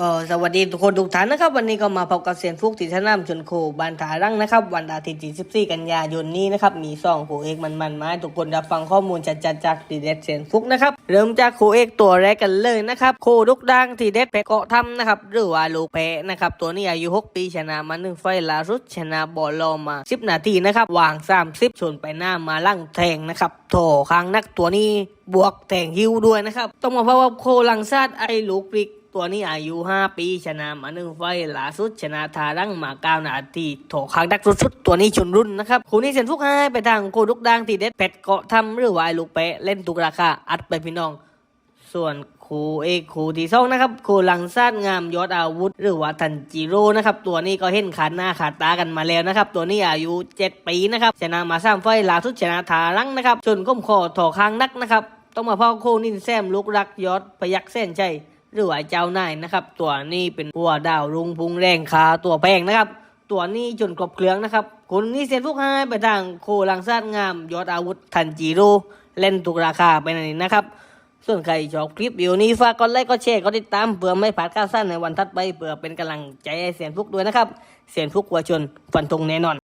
ก็สวัสดีทุกคนทุกท่านนะครับ วันนี้ก็มาพบกับเซียนฟุกที่ชนะชนโคบันทารังนะครับ วันอาทิตย์ที่14กันยายนนี้นะครับ มีสองโคเอกมันมาให้ทุกคนรับฟังข้อมูลจัดๆจากดีเด็ดเซียนฟุกนะครับ เริ่มจากโคเอกตัวแรกกันเลยนะครับ โคดุกดังทีเด็ดแพะเกาะทำนะครับ หรือว่าลูกแพะนะครับ ตัวนี้อายุ 6 ปีชนะมาหนึ่งไฟล่าสุดชนะบอลลอมา 10 นาทีนะครับวาง 30 ชนไปหน้ามาลั่งแทงนะครับโถค้างนักตัวนี้บวกแทงฮิวด้วยนะครับต้องมาเพราะว่าโคลังซาดไอ้ลูกปลิก ตัวนี้อายุ 5 ปีชนะมาหนึ่งไฟล่าสุดชนะทารังมาเก้านาทีโถค้างดักสุดๆตัวนี้ชนรุ่นนะครับคู่นี้เซนฟุกให้ไปทางโคดุกดังตีเด็ดเป็ดเกาะทำหรือวายลูกเปะเล่นตุกราคาอัดไปพี่น้อง ส่วนครูเอกครูที่สองนะครับครูหลังซาดงามยอดอาวุธ หรือว่าทันจิโร่นะครับตัวนี้ก็เห็นขาดหน้าขาดตากันมาแล้วนะครับตัวนี้อายุ 7 ปีนะครับชนะมาสร้ามไฟล่าสุดชนะทารังนะครับจนก้มคอถอคางนักนะครับต้องมาพ่อโคนินแซมลูกรักยอดพยักเส้นใจ หรือว่าเจ้านายนะครับ ตัวนี้เป็นหัวดาวรุงพุงแรงขาตัวแพงนะครับ ตัวนี้จนกรบเครื่องนะครับคนนี้เซ็นฟุกให้ไปทางโคลังซาดงามยอดอาวุธทันจิโร่เล่นถูกราคาไปในนี้นะครับ ส่วนใครชอบคลิปวิดีโอนี้ฝากกดไลค์กดแชร์กดติดตามเพื่อไม่พลาดข่าวสารในวันถัดไปเพื่อเป็นกำลังใจให้เสียนฟุกด้วยนะครับ เสียนฟุกวัวชนฟันธงแน่นอน